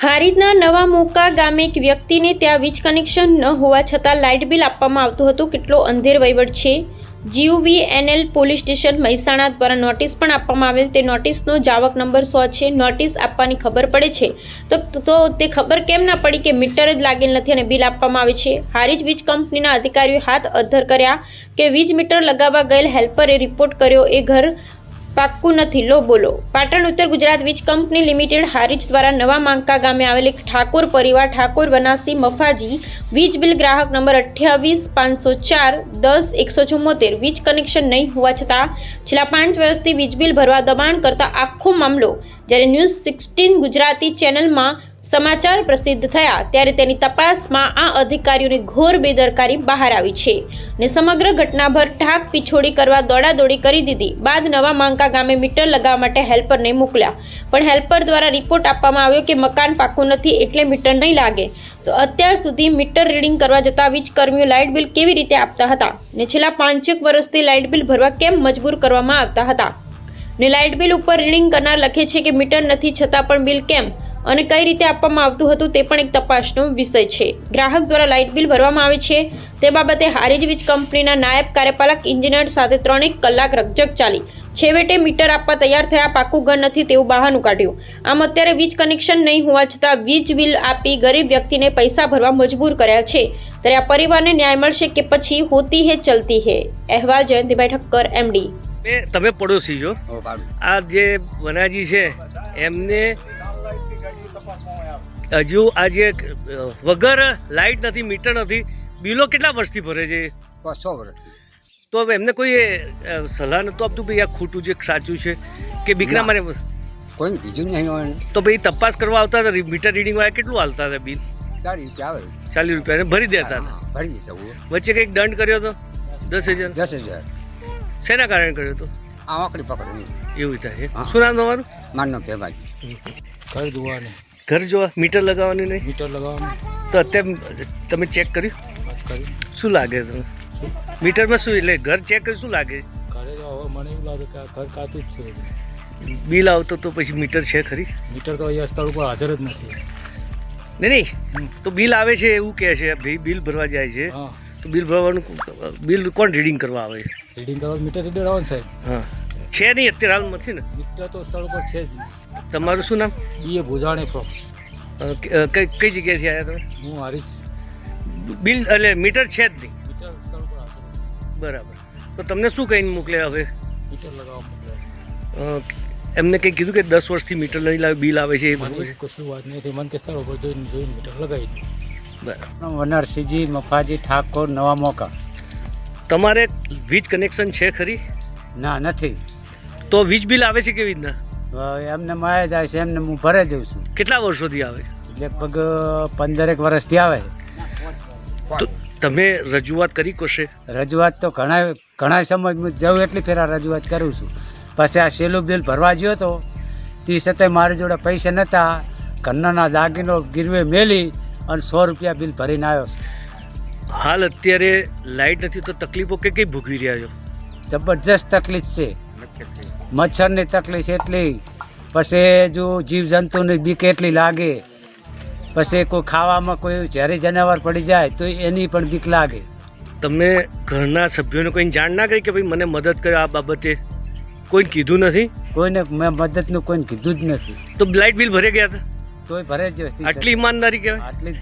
હારીજના નવા મોકા ગામે એક વ્યક્તિને ત્યાં વીજ કનેક્શન ન હોવા છતાં લાઇટ બિલ આપવામાં આવતું હતું. કેટલો અંધેર વહીવટ છે. જીયુવીએનએલ પોલીસ સ્ટેશન, મહેસાણા દ્વારા નોટિસ પણ આપવામાં આવેલ. તે નોટિસનો જાવક નંબર સો છે. નોટિસ આપવાની ખબર પડે છે. તો તો તે ખબર કેમ ના પડી કે મીટર જ લાગેલ નથી અને બિલ આપવામાં આવે છે? હારીજ વીજ કંપનીના અધિકારીઓએ હાથ અધ્ધર કર્યા કે વીજ મીટર લગાવવા ગયેલ હેલ્પરે રિપોર્ટ કર્યો. એ ઘર પાક્કું નથી. લો, બોલો. પાટણ ઉત્તર ગુજરાત વીજ કંપની લિમિટેડ હારીજ દ્વારા નવા માંકા ગામે આવેલ એક ઠાકોર પરિવાર, ઠાકોર વનાસી મફાજી, વીજ બિલ ગ્રાહક નંબર અઠ્યાવીસ, પાંચસો ચાર, દસ, એકસો ચુમ્મોતેર વીજ કનેક્શન નહીં હોવા છતાં છેલ્લા પાંચ વર્ષથી વીજ બિલ ભરવા દબાણ કરતા આખો મામલો જ્યારે ન્યૂઝ સિક્સટીન ગુજરાતી ચેનલમાં સમાચાર પ્રસિદ્ધ થયા ત્યારે તેની તપાસમાં આ અધિકારીઓની ઘોર બેદરકારી બહાર આવી છે ને સમગ્ર ઘટનાભર ઢાક પીછોડી કરવા દોડાદોડી કરી દીધી. બાદ નવા માંકા ગામે મીટર લગાવવા માટે હેલ્પરને મોકલ્યા. પણ હેલ્પર દ્વારા રિપોર્ટ આપવામાં આવ્યો કે મકાન પાકું નથી એટલે મીટર નહીં લાગે. તો અત્યાર સુધી મીટર રીડિંગ કરવા જતા વીજકર્મીઓ લાઇટ બિલ કેવી રીતે આપતા હતા ને છેલ્લા પાંચેક વર્ષથી લાઇટ બિલ ભરવા કેમ મજબૂર કરવામાં આવતા હતા? ને લાઇટ બિલ ઉપર રીડિંગ કરનાર લખે છે કે મીટર નથી છતાં પણ બિલ કેમ? અને કઈ રીતે આપવામાં આવતું હતું તે પણ એક તપાસનો વિષય છે. ગ્રાહક દ્વારા લાઇટ બિલ ભરવામાં આવે છે. તે બાબતે હારીજ વીજ કંપનીના નાયબ કાર્યપાલક ઇન્જિનિયર સાથે ત્રણેક કલાક રકઝક ચાલી. છેવટે મીટર આપવા તૈયાર થયા પાકું ઘર નથી તેવું બહાનું કાઢ્યું આમ અત્યારે વીજ કનેક્શન નહીં હોવા છતાં વીજ બિલ આપી ગરીબ વ્યક્તિને પૈસા ભરવા મજબૂર કર્યા છે. ત્યારે આ પરિવારને ન્યાય મળશે કે પછી હોતી હે ચલતી હે? અહેવાલ જયંતિભાઈ ઠક્કર એમડી. તમે પડોશી છો. આ જે વનાજી છે એમને હજુ આજે વગર લાઇટ નથી મીટર નથી બિલો કેટલા વર્ષથી ભરે છે? છ વર્ષથી. તો હવે એમને કોઈ સલાહ નતું આપતું ભાઈ આ ખોટું છે કે સાચું છે કે બીકના મારે કોઈ બીજું નહીં હોય. તો ભાઈ તપાસ કરવા આવતા હતા મીટર રીડિંગ વાળા કેટલું હાલતા હતા બિલ? ચાલી રૂપિયા આવે. ચાલીસ રૂપિયા ભરી દેતા હતા. ભરી દેતા વચ્ચે કંઈક દંડ કર્યો હતો? દસ હજાર? દસ હજાર. શેના કારણે કર્યો હતો? આ આંકડી પકડી એવું થાય. શું નામ તમારું? માનનો કહેવાય ઘર ધોવાની ઘર જોવા મીટર લગાવવાનું નહીં? મીટર લગાવવાનું. તો અત્યારે તમે ચેક કર્યું? શું લાગે તમને મીટરમાં શું એટલે ઘર ચેક કર્યું શું લાગે? ઘરે મને એવું લાગે કે ઘર કાતું જ છે બિલ આવતો તો પછી મીટર છે ખરી? મીટર તો અહીંયા સ્થળ ઉપર હાજર જ નથી. નહીં નહીં? તો બિલ આવે છે એવું કહે છે ભાઈ બિલ ભરવા જાય છે. તો બિલ ભરવાનું બિલ કોણ રીડિંગ કરવા આવે? રીડિંગ કરવા મીટર રીડર આવે સાહેબ. હા. છે નહીં અત્યારે હાલમાં છે ને? મીટર તો સ્થળ પર છે જ. તમારું શું નામ? બીએ ભુજાણે ફ્રોમ. કઈ કઈ જગ્યાએથી આવ્યા તમે? હું હારી જ બિલ એટલે મીટર છે જ નહીં. મીટર સ્થળ પર બરાબર. તો તમને શું કહીને મોકલ્યા હવે? મીટર લગાવવા મોકલ્યા. એમને કંઈ કીધું કે દસ વર્ષથી મીટર લઈ લાવે બિલ આવે છે એ છે? કશું વાત નથી મન કે સ્થળ ઉપર જોઈને જોઈને મીટર લગાવી દીધું બરાબર. વનરસિંહજી મફાજી ઠાકોર નવા મોકા. તમારે વીજ કનેક્શન છે ખરી? ના નથી. તો વીજ બિલ આવે છે કેવી રીતના? એમને માયા જાય છે એમને હું ભરે જઉં છું. કેટલા વર્ષોથી આવે? લગભગ પંદરેક વર્ષથી આવે. તો તમે રજૂઆત કરી કશે? રજૂઆત તો ઘણા ઘણા સમય હું જઉં એટલી ફેરા રજૂઆત કરું છું. પછી આ સેલું બિલ ભરવા ગયો તો તે છતાંય મારી જોડે પૈસા નહોતા ઘરના દાગીનો ગીરવે મેલી અને સો રૂપિયા બિલ ભરીને આવ્યો છે. હાલ અત્યારે લાઇટ નથી તો તકલીફો કે કઈ ભોગવી રહ્યા છો? જબરજસ્ત તકલીફ છે. મચ્છરની તકલીફ એટલી પછી જો જીવજંતુની બીક એટલી લાગે પછી કોઈ ખાવામાં કોઈ ઝેરી જનાવર પડી જાય તો એની પણ બીક લાગે. તમે ઘરના સભ્યોને કોઈ જાણ ના કરી કે ભાઈ મને મદદ કરે આ બાબતે? કોઈ કીધું નથી? કોઈને મેં મદદનું કોઈને કીધું જ નથી. તો લાઇટ બિલ ભરે ગયા હતા? તોય ભરે જ આટલી ઈમાનદારી કહેવાય. આટલી